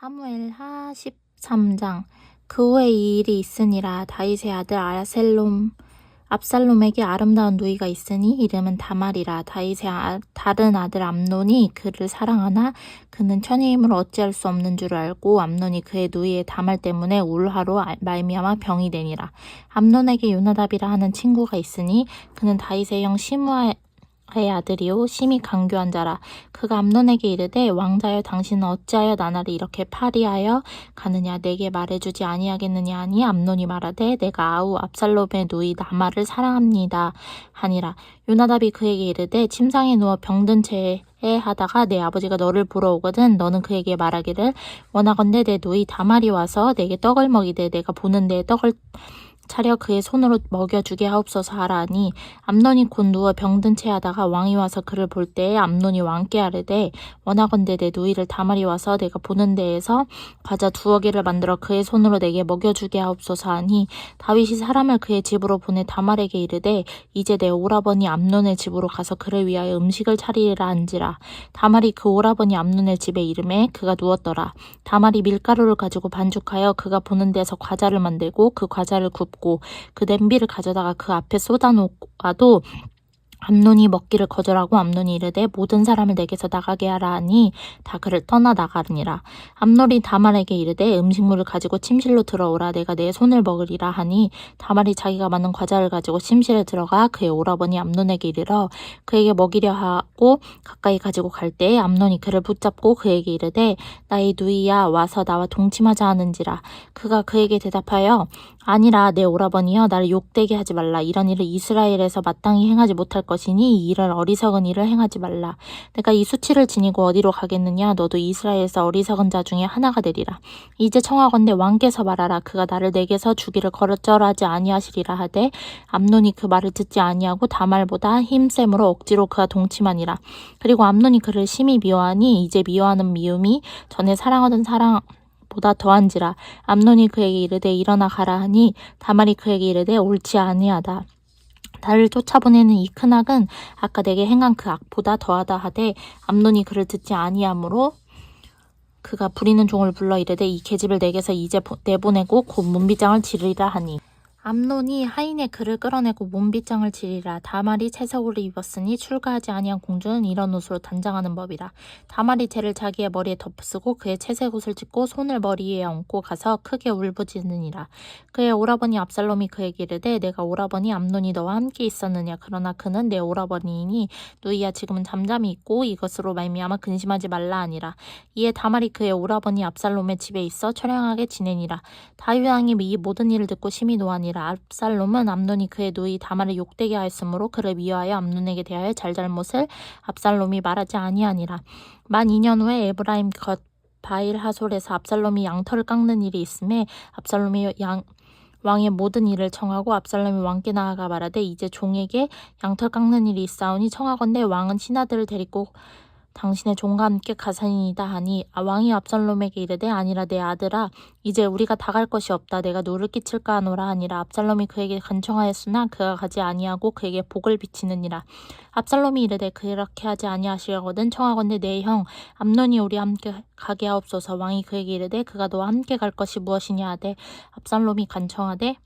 사무엘 하 13장 그 후에 이 일이 있으니라. 다윗의 아들 아셀롬 압살롬에게 아름다운 누이가 있으니 이름은 다말이라. 다윗의 아, 다른 아들 암논이 그를 사랑하나 그는 처녀임을 어찌할 수 없는 줄 알고 암논이 그의 누이의 다말 때문에 울화로 아- 말미암아 병이 되니라. 암논에게 요나답이라 하는 친구가 있으니 그는 다윗의 형 시므아 의 아들이요 심히 강교한 자라 그가 암논에게 이르되 왕자여 당신은 어찌하여 나날이 이렇게 파리하여 가느냐? 내게 말해주지 아니하겠느냐? 하니 암논이 말하되 내가 아우 압살롬의 누이 나마를 사랑합니다. 하니라. 요나답이 그에게 이르되 침상에 누워 병든 채에 하다가 내 아버지가 너를 보러 오거든 너는 그에게 말하기를 원하건대 내 누이 다말이 와서 내게 떡을 먹이되 내가 보는 데 떡을 차려 그의 손으로 먹여주게 하옵소서 하라니 암논이 곧 누워 병든 채 하다가 왕이 와서 그를 볼 때에 암논이 왕께 아르되 원하건대 내 누이를 다말이 와서 내가 보는 데에서 과자 두어 개를 만들어 그의 손으로 내게 먹여주게 하옵소서 하니 다윗이 사람을 그의 집으로 보내 다말에게 이르되 이제 내 오라버니 암논의 집으로 가서 그를 위하여 음식을 차리리라 한지라. 다말이 그 오라버니 암논의 집에 이름에 그가 누웠더라. 다말이 밀가루를 가지고 반죽하여 그가 보는 데서 과자를 만들고 그 과자를 굽고 그 냄비를 가져다가 그 앞에 쏟아놓아도 암논이 먹기를 거절하고 암논이 이르되 모든 사람을 내게서 나가게 하라 하니 다 그를 떠나 나가느니라. 암논이 다말에게 이르되 음식물을 가지고 침실로 들어오라. 내가 내 손을 먹으리라 하니 다말이 자기가 만든 과자를 가지고 침실에 들어가 그의 오라버니 암논에게 이르러 그에게 먹이려 하고 가까이 가지고 갈 때에 암논이 그를 붙잡고 그에게 이르되 나의 누이야 와서 나와 동침하자 하는지라. 그가 그에게 대답하여 아니라 내 오라버니여 나를 욕되게 하지 말라. 이런 일을 이스라엘에서 마땅히 행하지 못할 것이니 이 일을 어리석은 일을 행하지 말라. 내가 이 수치를 지니고 어디로 가겠느냐? 너도 이스라엘에서 어리석은 자 중에 하나가 되리라. 이제 청하건대 왕께서 말하라. 그가 나를 내게서 주기를 거절하지 아니하시리라 하되 암논이 그 말을 듣지 아니하고 다말보다 힘셈으로 억지로 그가 동침하니라. 그리고 암논이 그를 심히 미워하니 이제 미워하는 미움이 전에 사랑하던 사랑 보다 더한지라. 암논이 그에게 이르되 일어나 가라 하니 다말이 그에게 이르되 옳지 아니하다 나를 쫓아보내는 이 큰 악은 아까 내게 행한 그 악보다 더하다 하되 암논이 그를 듣지 아니하므로 그가 부리는 종을 불러 이르되 이 계집을 내게서 이제 보- 내보내고 곧 문비장을 지르리라 하니 암논이 하인의 그를 끌어내고 몸빗장을 지리라. 다말이 채석을 입었으니 출가하지 아니한 공주는 이런 옷으로 단장하는 법이라. 다말이 채를 자기의 머리에 덮쓰고 그의 채색 옷을 찢고 손을 머리에 얹고 가서 크게 울부짖느니라. 그의 오라버니 압살롬이 그에게 이르되 내가 오라버니 암논이 너와 함께 있었느냐? 그러나 그는 내 오라버니이니 누이야 지금은 잠잠히 있고 이것으로 말미암아 근심하지 말라 하니라. 이에 다말이 그의 오라버니 압살롬의 집에 있어 처량하게 지내니라. 다윗 왕이 이 모든 일을 듣고 심히 노하니 라 압살롬은 암논이 그의 누이 다말을 욕되게 하였으므로 그를 미워하여 암논에게 대하여 잘잘못을 압살롬이 말하지 아니하니라. 만 2년 후에 에브라임 겉 바일 하솔에서 압살롬이 양털을 깎는 일이 있음에 압살롬이 양 왕의 모든 일을 청하고 압살롬이 왕께 나아가 말하되 이제 종에게 양털 깎는 일이 있사오니 청하건대 왕은 신하들을 데리고 당신의 종과 함께 가사니이다 하니 아, 왕이 압살롬에게 이르되 아니라 내 아들아 이제 우리가 다 갈 것이 없다. 내가 누를 끼칠까 하노라 하니라. 압살롬이 그에게 간청하였으나 그가 가지 아니하고 그에게 복을 비치느니라. 압살롬이 이르되 그렇게 하지 아니하시려거든 청하건대 내 형 암논이 우리 함께 가게 하옵소서. 왕이 그에게 이르되 그가 너와 함께 갈 것이 무엇이냐 하되 압살롬이 간청하되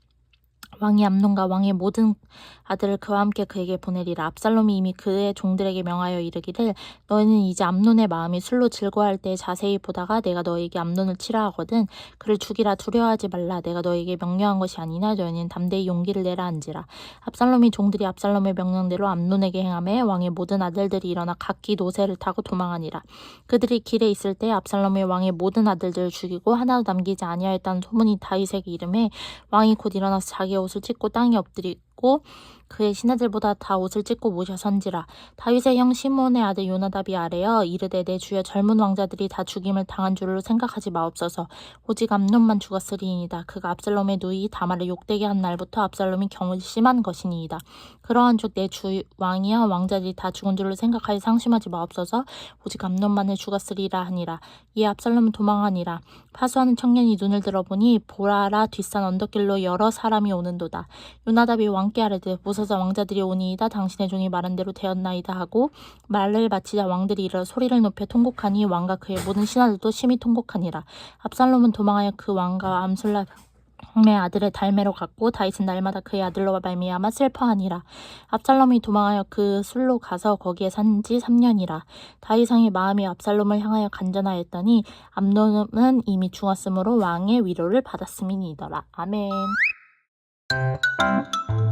왕이 암논과 왕의 모든 아들을 그와 함께 그에게 보내리라. 압살롬이 이미 그의 종들에게 명하여 이르기를 너희는 이제 암논의 마음이 술로 즐거워할 때 자세히 보다가 내가 너에게 암논을 치라 하거든 그를 죽이라 두려워하지 말라. 내가 너에게 명령한 것이 아니나 너희는 담대히 용기를 내라 한지라. 압살롬이 종들이 압살롬의 명령대로 암논에게 행함에 왕의 모든 아들들이 일어나 각기 노새를 타고 도망하니라. 그들이 길에 있을 때 압살롬이 왕의 모든 아들들을 죽이고 하나도 남기지 아니하였다는 소문이 다윗에게 이름에 왕이 곧 일어나서 자기 옷을 찢고 땅에 엎드리 고 그의 신하들보다 다 옷을 찢고 모셔 선지라 다윗의 형 시몬의 아들 요나답이 아래여 이르되 내 주여 젊은 왕자들이 다 죽임을 당한 줄로 생각하지 마옵소서. 오직 암논만 죽었으리이다. 그가 압살롬의 누이 다말을 욕되게 한 날부터 압살롬이 경심한 것이니이다. 그러한 즉 내 주 왕이여 왕자들이 다 죽은 줄로 생각하여 상심하지 마옵소서. 오직 암논만을 죽었으리라 하니라. 이에 압살롬은 도망하니라. 파수하는 청년이 눈을 들어보니 보라라 뒷산 언덕길로 여러 사람이 오는도다. 요나답이 왕께 아뢰되 부서자 왕자들이 오니이다. 당신의 종이 말한 대로 되었나이다 하고 말을 마치자 왕들이 일어 소리를 높여 통곡하니 왕과 그의 모든 신하들도 심히 통곡하니라. 압살롬은 도망하여 그 왕과 암술라 의 아들의 달메로 갔고 다윗은 날마다 그의 아들로 말미암아 슬퍼하니라. 압살롬이 도망하여 그 술로 가서 거기에 산 지 3년이라. 다윗왕의 마음이 압살롬을 향하여 간전하였더니 암논은 이미 죽었으므로 왕의 위로를 받았음이니더라. 아멘